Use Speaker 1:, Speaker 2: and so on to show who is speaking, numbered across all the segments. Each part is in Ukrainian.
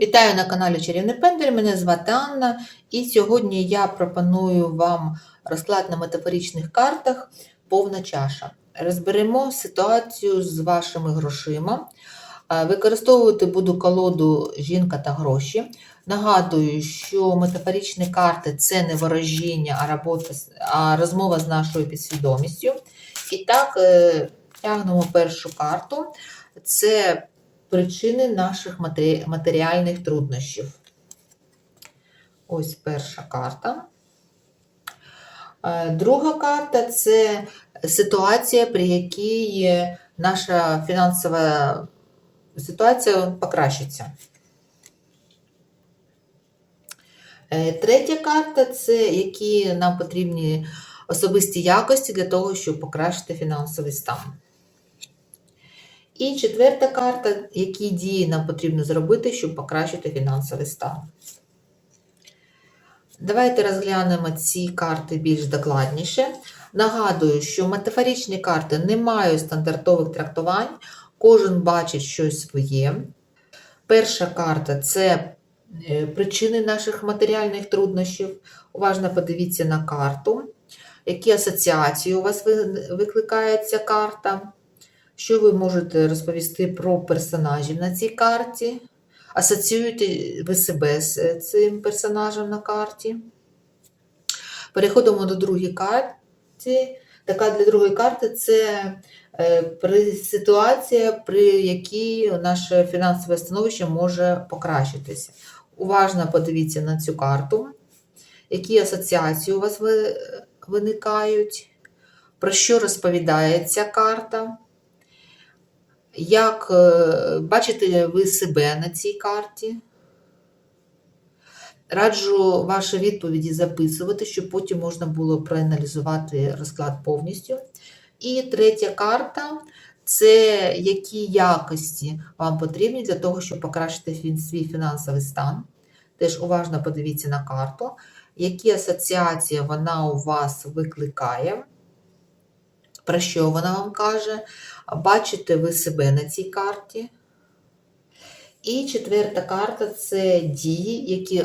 Speaker 1: Вітаю на каналі Чарівний Пендель. Мене звати Анна, і сьогодні я пропоную вам розклад на метафоричних картах повна чаша. Розберемо ситуацію з вашими грошима. Використовувати буду колоду Жінка та гроші. Нагадую, що метафоричні карти це не ворожіння, а робота, а розмова з нашою підсвідомістю. І так, е, тягнемо першу карту. Це причини наших матеріальних труднощів. Ось перша карта. Е, Друга карта це ситуація, при якій наша фінансова ситуація покращиться. Е, Третя карта це які нам потрібні особисті якості для того, щоб покращити фінансовий стан. І четверта карта, які дії нам потрібно зробити, щоб покращити фінансовий стан. Давайте розглянемо ці карти більш докладніше. Нагадую, що метафоричні карти не мають стандартових трактувань, кожен бачить щось своє. Перша карта це е, причини наших матеріальних труднощів. Уважно подивіться на карту, які асоціації у вас ви- викликає ця карта. Що ви можете розповісти про персонажів на цій карті? Асоціюєте ви себе з е, цим персонажем на карті? Переходимо до другої карти. Така для другої карти це е, ситуація, при якій наше фінансове становище може покращитися. Уважно подивіться на цю карту, які асоціації у вас ви- виникають, про що розповідає ця карта. Як е, бачите ви себе на цій карті? Раджу ваші відповіді записувати, щоб потім можна було проаналізувати розклад повністю. І третя карта це які якості вам потрібні для того, щоб покращити свій фінансовий стан. Теж уважно подивіться на карту, які асоціації вона у вас викликає, про що вона вам каже. Бачите ви себе на цій карті. І четверта карта це дії, які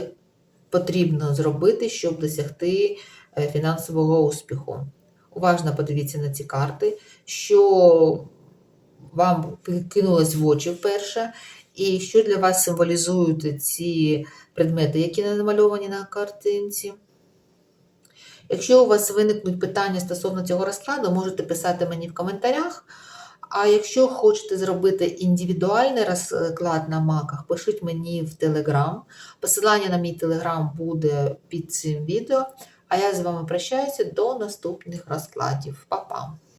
Speaker 1: потрібно зробити, щоб досягти е, фінансового успіху. Уважно подивіться на ці карти, що вам кинулось в очі вперше, і що для вас символізують ці предмети, які намальовані на картинці. Якщо у вас виникнуть питання стосовно цього розкладу, можете писати мені в коментарях. А якщо хочете зробити індивідуальний розклад на маках, пишіть мені в Телеграм. Посилання на мій Телеграм буде під цим відео. А я з вами прощаюся до наступних розкладів. Па-па!